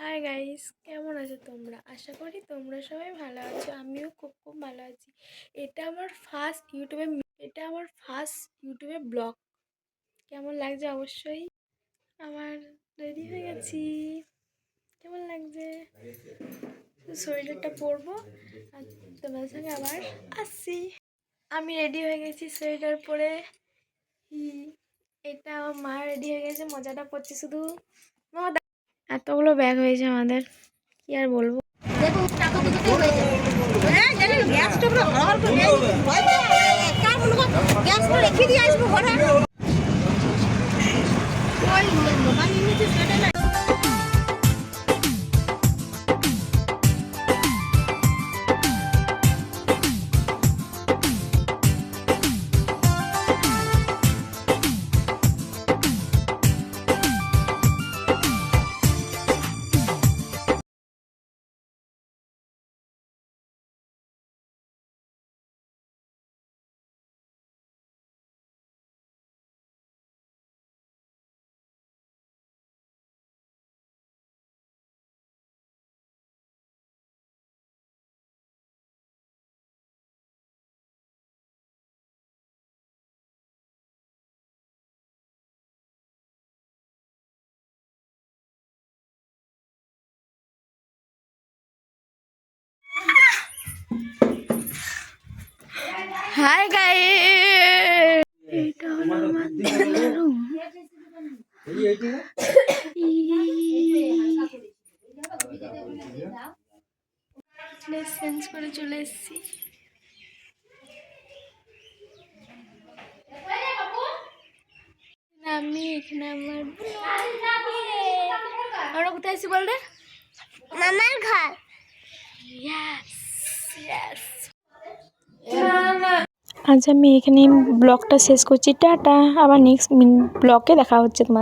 Hi guys কেমন আছো তোমরা? আশা করি তোমরা সবাই ভালো আছো। আমিও খুব খুব ভালো আছি। এটা আমার ফার্স্ট ইউটিউবে এটা আমার ফার্স্ট ইউটিউবে ব্লগ কেমন লাগছে? অবশ্যই আমার রেডি হয়ে গেছি। কেমন লাগছে? সোয়েটারটা পরবো আর তোমার সঙ্গে আবার আসছি আমি রেডি হয়ে গেছি সোয়েটার পরে হি, এটা আমার মা রেডি হয়ে গেছে মজাটা করছে শুধু। মা দা- এতগুলো ব্যাগ হয়েছে আমাদের। কি আর বলব? হাই গাই এটা হলো আমার রুম চেঞ্জ করে চলে এসেছি। আমি এখানে আমার আমরা কোথায় আছি বল রে? মামার ঘর। ইয়েস ইয়েস আজ আমি এখানে ব্লগটা শেষ করছি। টাটা আবার নেক্সট ব্লগে দেখা হচ্ছে তোমার